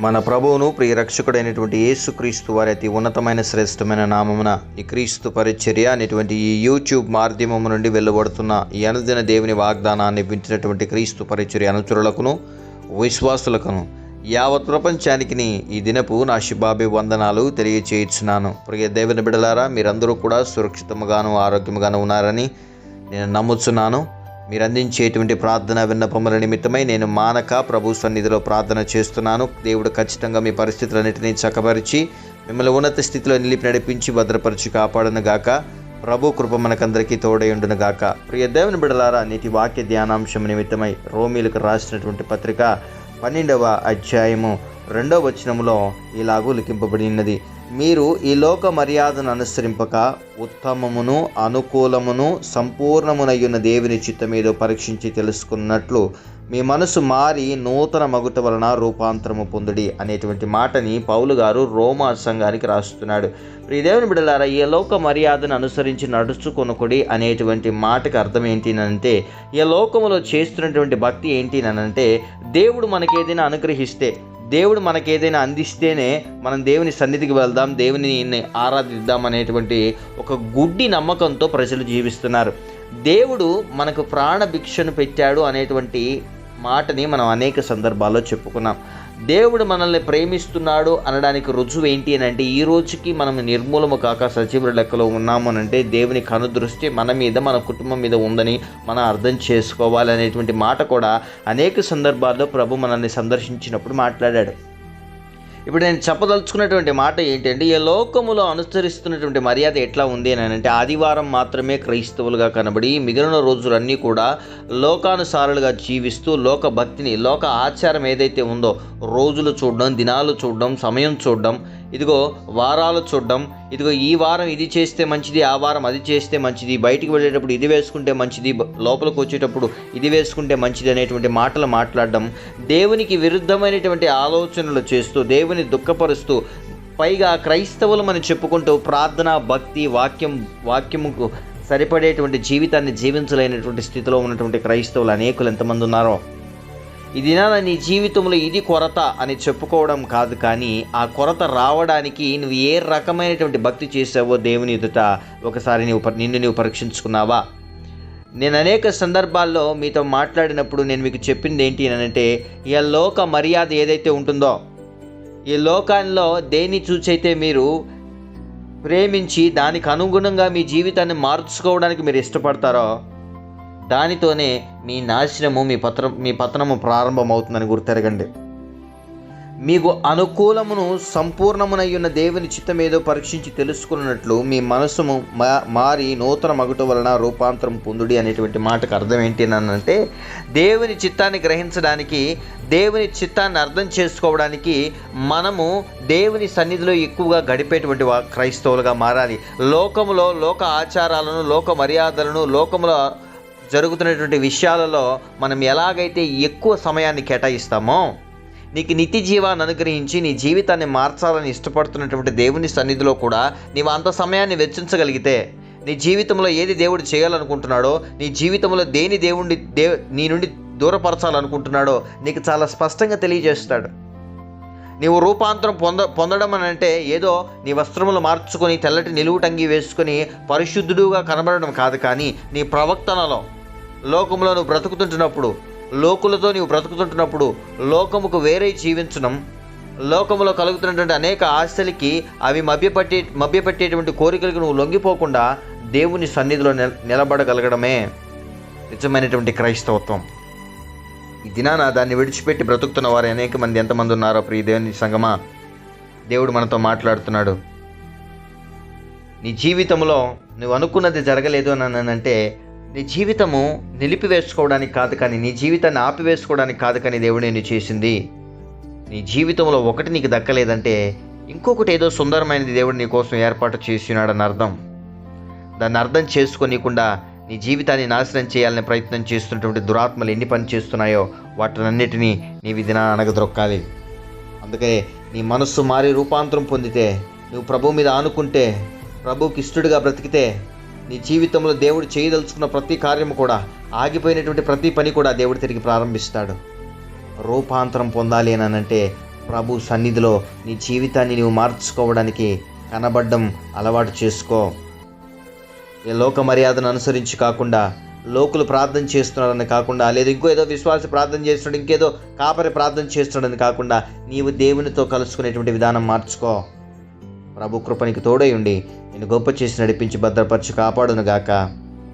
మన ప్రభువును ప్రియ రక్షకుడైనటువంటి యేసుక్రీస్తు వారి అతి ఉన్నతమైన శ్రేష్టమైన నామమున ఈ క్రీస్తు పరిచర్య అనేటువంటి ఈ యూట్యూబ్ మాధ్యమము నుండి వెళ్ళబడుతున్న ఈ అనుదిన దేవుని వాగ్దానాన్ని వించినటువంటి క్రీస్తు పరిచర్య అనుచరులకును విశ్వాసులకును యావత్ ప్రపంచానికి ఈ దినపు నా శుభాభి వందనాలు తెలియచేయుచున్నాను. ప్రియ దేవుని బిడలారా మీరందరూ కూడా సురక్షితముగాను ఆరోగ్యముగాను ఉన్నారని నేను నమ్ముచున్నాను. మీరు అందించేటువంటి ప్రార్థన విన్నపముల నిమిత్తమై నేను మానక ప్రభు సన్నిధిలో ప్రార్థన చేస్తున్నాను. దేవుడు ఖచ్చితంగా మీ పరిస్థితులన్నింటినీ చక్కపరిచి మిమ్మల్ని ఉన్నత స్థితిలో నిలిపి నడిపించి భద్రపరిచి కాపాడను గాక ప్రభు కృప మనకందరికీ తోడయుండును గాక ప్రియ దేవుని బిడలారా నీటి వాక్య ధ్యానాంశం నిమిత్తమై రోమిలకు రాసినటువంటి పత్రిక పన్నెండవ అధ్యాయము రెండవ వచనములో ఇలాగూ లిఖింపబడినది. మీరు ఈ లోక మర్యాదను అనుసరింపక ఉత్తమమును అనుకూలమును సంపూర్ణమునయ్యున్న దేవుని చిత్తమేదో పరీక్షించి తెలుసుకున్నట్లు మీ మనసు మారి నూతన మగుట వలన రూపాంతరము పొందుడి అనేటువంటి మాటని పౌలు గారు రోమా సంఘానికి రాస్తున్నాడు. ఈ దేవుని బిడలారా ఈ లోక మర్యాదను అనుసరించి నడుచుకొనుకుడి అనేటువంటి మాటకు అర్థం ఏంటినంటే ఈ లోకములో చేస్తున్నటువంటి భక్తి ఏంటినంటే దేవుడు మనకేదైనా అనుగ్రహిస్తే దేవుడు మనకి ఏదైనా అందిస్తేనే మనం దేవుని సన్నిధికి వెళ్దాం దేవుని ఆరాధిద్దాం అనేటువంటి ఒక గుడ్డి నమ్మకంతో ప్రజలు జీవిస్తున్నారు. దేవుడు మనకు ప్రాణ భిక్షను పెట్టాడు అనేటువంటి మాటని మనం అనేక సందర్భాల్లో చెప్పుకున్నాం. దేవుడు మనల్ని ప్రేమిస్తున్నాడు అనడానికి రుజువు ఏంటి అని అంటే ఈ రోజుకి మనం నిర్మూలము కాక సజీవుల లెక్కలో ఉన్నాము అని అంటే దేవుని కనుదృష్టి మన మీద మన కుటుంబం మీద ఉందని మనం అర్థం చేసుకోవాలి అనేటువంటి మాట కూడా అనేక సందర్భాల్లో ప్రభు మనల్ని సందర్శించినప్పుడు మాట్లాడాడు. ఇప్పుడు నేను చెప్పదలుచుకున్నటువంటి మాట ఏంటంటే ఈ లోకములో అనుసరిస్తున్నటువంటి మర్యాద ఎట్లా ఉంది అని అంటే ఆదివారం మాత్రమే క్రైస్తవులుగా కనబడి మిగిలిన రోజులన్నీ కూడా లోకానుసారులుగా జీవిస్తూ లోక భక్తిని లోక ఆచారం ఏదైతే ఉందో రోజులు చూడడం దినాలు చూడడం సమయం చూడడం ఇదిగో వారాలు చూడడం ఇదిగో ఈ వారం ఇది చేస్తే మంచిది ఆ వారం అది చేస్తే మంచిది బయటికి వెళ్ళేటప్పుడు ఇది వేసుకుంటే మంచిది లోపలికి వచ్చేటప్పుడు ఇది వేసుకుంటే మంచిది అనేటువంటి మాటలు మాట్లాడడం దేవునికి విరుద్ధమైనటువంటి ఆలోచనలు చేస్తూ దేవుని దుఃఖపరుస్తూ పైగా క్రైస్తవులు మనం చెప్పుకుంటూ ప్రార్థన భక్తి వాక్యం వాక్యముకు సరిపడేటువంటి జీవితాన్ని జీవించలేనటువంటి స్థితిలో ఉన్నటువంటి క్రైస్తవులు అనేకులు ఎంతమంది ఉన్నారో. ఈ దినాన నీ జీవితంలో ఇది కొరత అని చెప్పుకోవడం కాదు కానీ ఆ కొరత రావడానికి నువ్వు ఏ రకమైనటువంటి భక్తి చేసావో దేవుని ఎదుట ఒకసారి నీవు నిన్ను నీవు పరీక్షించుకున్నావా? నేను అనేక సందర్భాల్లో మీతో మాట్లాడినప్పుడు నేను మీకు చెప్పింది ఏంటి అని అంటే ఈ లోక మర్యాద ఏదైతే ఉంటుందో ఈ లోకాల్లో దేన్ని చూచైతే మీరు ప్రేమించి దానికి అనుగుణంగా మీ జీవితాన్ని మార్చుకోవడానికి మీరు ఇష్టపడతారో దానితోనే మీ నాశనము మీ పత్రం మీ పతనము ప్రారంభమవుతుందని గుర్తెరగండి. మీకు అనుకూలమును సంపూర్ణమునయ్యున్న దేవుని చిత్తమేదో పరీక్షించి తెలుసుకున్నట్లు మీ మనసుము మారి నూతన మగుట వలన రూపాంతరం పొందుడి అనేటువంటి మాటకు అర్థం ఏంటి అంటే దేవుని చిత్తాన్ని గ్రహించడానికి దేవుని చిత్తాన్ని అర్థం చేసుకోవడానికి మనము దేవుని సన్నిధిలో ఎక్కువగా గడిపేటువంటి క్రైస్తవులుగా మారాలి. లోకములో లోక ఆచారాలను లోక మర్యాదలను లోకములో జరుగుతున్నటువంటి విషయాలలో మనం ఎలాగైతే ఎక్కువ సమయాన్ని కేటాయిస్తామో నీకు నిత్య జీవాన్ని అనుగ్రహించి నీ జీవితాన్ని మార్చాలని ఇష్టపడుతున్నటువంటి దేవుని సన్నిధిలో కూడా నీవు అంత సమయాన్ని వెచ్చించగలిగితే నీ జీవితంలో ఏది దేవుడు చేయాలనుకుంటున్నాడో నీ జీవితంలో దేని దేవుడి దే నీ నుండి దూరపరచాలనుకుంటున్నాడో నీకు చాలా స్పష్టంగా తెలియజేస్తాడు. నీవు రూపాంతరం పొంద పొందడం అని అంటే ఏదో నీ వస్త్రములు మార్చుకొని తెల్లటి నిలువుటంగి వేసుకొని పరిశుద్ధుడుగా కనబడడం కాదు కానీ నీ ప్రవక్తనలో లోకంలో నువ్వు బ్రతుకుతుంటున్నప్పుడు లోకులతో నీవు బ్రతుకుతుంటున్నప్పుడు లోకముకు వేరే జీవించడం లోకంలో కలుగుతున్నటువంటి అనేక ఆశలకి అవి మభ్యపట్టే మభ్యపెట్టేటువంటి కోరికలకు నువ్వు లొంగిపోకుండా దేవుని సన్నిధిలో నిలబడగలగడమే. నిజమైనటువంటి క్రైస్తవత్వం. ఈ దినాన దాన్ని విడిచిపెట్టి బ్రతుకుతున్న వారు అనేక మంది. ఎంతమంది ఉన్నారో ప్రియ దేవుని సంగమా? దేవుడు మనతో మాట్లాడుతున్నాడు. నీ జీవితంలో నువ్వు అనుకున్నది జరగలేదు అని అంటే నీ జీవితము నిలిపివేసుకోవడానికి కాదు కానీ నీ జీవితాన్ని ఆపివేసుకోవడానికి కాదు కానీ దేవుడు నేను చేసింది. నీ జీవితంలో ఒకటి నీకు దక్కలేదంటే ఇంకొకటి ఏదో సుందరమైనది దేవుడు నీ కోసం ఏర్పాటు చేసినాడని అర్థం. దాన్ని అర్థం చేసుకోనికుండా నీ జీవితాన్ని నాశనం చేయాలని ప్రయత్నం చేస్తున్నటువంటి దురాత్మలు ఎన్ని పని చేస్తున్నాయో వాటినన్నిటినీ నీ విధిన అనగదొక్కాలి. అందుకే నీ మనస్సు మారి రూపాంతరం పొందితే నువ్వు ప్రభు మీద ఆనుకుంటే ప్రభుకి ఇష్టడుగా బ్రతికితే నీ జీవితంలో దేవుడు చేయదలుచుకున్న ప్రతి కార్యము కూడా ఆగిపోయినటువంటి ప్రతి పని కూడా దేవుడు తిరిగి ప్రారంభిస్తాడు. రూపాంతరం పొందాలి అని అంటే ప్రభు సన్నిధిలో నీ జీవితాన్ని నీవు మార్చుకోవడానికి కనబడ్డం అలవాటు చేసుకో. ఈ లోక మర్యాదను అనుసరించి కాకుండా లోకులు ప్రార్థన చేస్తున్నారని కాకుండా లేదా ఇంకో ఏదో విశ్వాస ప్రార్థన చేస్తున్నాడు ఇంకేదో కాపరి ప్రార్థన చేస్తున్నాడని కాకుండా నీవు దేవునితో కలుసుకునేటువంటి విధానం మార్చుకో. ప్రభు కృపనికి తోడై ఉండి నేను గొప్ప చేసి నడిపించి భద్రపరచు కాపాడునుగాక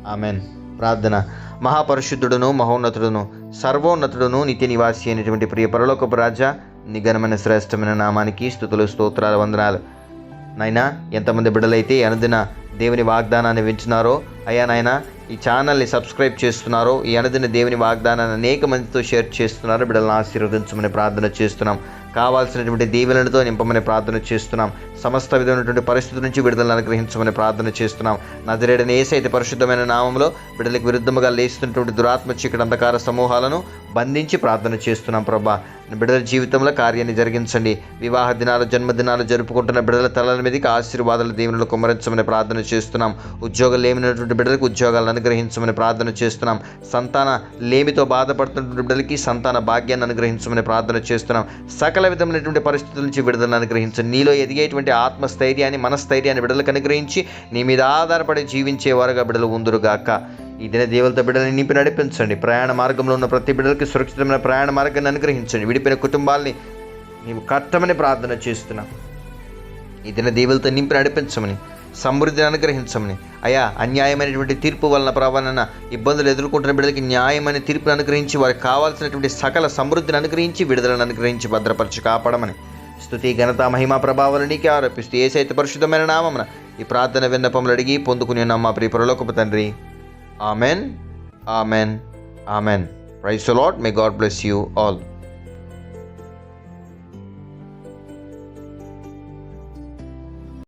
ఆమెన్. ప్రార్థన. మహాపరిశుద్ధుడును మహోన్నతుడును సర్వోన్నతుడును నిత్య నివాసి అయినటువంటి ప్రియ పరలోకపు రాజా నిఘనమైన శ్రేష్టమైన నామానికి స్థుతులు స్తోత్రాలు వందనాలు. నైనా ఎంతమంది బిడ్డలైతే ఈ అనుదిన దేవుని వాగ్దానాన్ని వింటున్నారో అయ్యా నాయనా ఈ ఛానల్ని సబ్స్క్రైబ్ చేస్తున్నారో ఈ అనదిన దేవుని వాగ్దానాన్ని అనేక మందితో షేర్ చేస్తున్నారో బిడ్డలను ఆశీర్వదించమని ప్రార్థన చేస్తున్నాం. కావాల్సినటువంటి దీవెనలతో నింపమని ప్రార్థన చేస్తున్నాం. సమస్త విధమైనటువంటి పరిస్థితుల నుంచి విడుదలను అనుగ్రహించమని ప్రార్థన చేస్తున్నాం. నదిరేడని ఏసైతే పరిశుద్ధమైన నామంలో బిడ్డలకు విరుద్ధముగా లేస్తున్నటువంటి దురాత్మ చీకటి అంధకార సమూహాలను బంధించి ప్రార్థన చేస్తున్నాం ప్రభా. బిడ్డల జీవితంలో కార్యాన్ని జరిగించండి. వివాహ దినాలు జన్మదినాలు జరుపుకుంటున్న బిడ్డల తలల మీదకి ఆశీర్వాదాలు దీవెనలు కుమ్మరించమని ప్రార్థన చేస్తున్నాం. ఉద్యోగాలు లేమినటువంటి బిడ్డలకు ఉద్యోగాలను అనుగ్రహించమని ప్రార్థన చేస్తున్నాం. సంతాన లేమితో బాధపడుతున్నటువంటి బిడ్డలకి సంతాన భాగ్యాన్ని అనుగ్రహించమని ప్రార్థన చేస్తున్నాం. సకల విధమైనటువంటి పరిస్థితుల నుంచి విడుదలను అనుగ్రహించండి. నీలో ఎదిగేటువంటి ఆత్మస్థైర్యాన్ని మనస్థైర్యాన్ని బిడ్డలకు అనుగ్రహించి నీ మీద ఆధారపడి జీవించేవారుగా బిడ్డలు ఉందురుగాక. ఈ దిన దేవులతో బిడ్డలని నింపి నడిపించండి. ప్రయాణ మార్గంలో ఉన్న ప్రతి బిడ్డలకి సురక్షితమైన ప్రయాణ మార్గాన్ని అనుగ్రహించండి. విడిపోయిన కుటుంబాల్ని నీవు కట్టమని ప్రార్థన చేస్తున్నాం. ఈ దిన దేవులతో నింపి నడిపించమని సమృద్ధిని అనుగ్రహించమని. అయా అన్యాయమైనటువంటి తీర్పు వలన ప్రవణన ఇబ్బందులు ఎదుర్కొంటున్న బిడ్డలకి న్యాయమైన తీర్పును అనుగ్రహించి వారికి కావాల్సినటువంటి సకల సమృద్ధిని అనుగ్రహించి విడుదలను అనుగ్రహించి భద్రపరచి కాపాడమని. స్థుతి ఘనత మహిమా ప్రభావాలు నీకే ఆరోపిస్తూ ఏ పరిశుద్ధమైన నామమున ఈ ప్రార్థన విన్నపములు అడిగి పొందుకుని ఉన్న మా ప్రియపురలోకపు తండ్రి. ఆమెన్. ఆమెన్. ఆమెన్. రైస్ lot may God bless you all.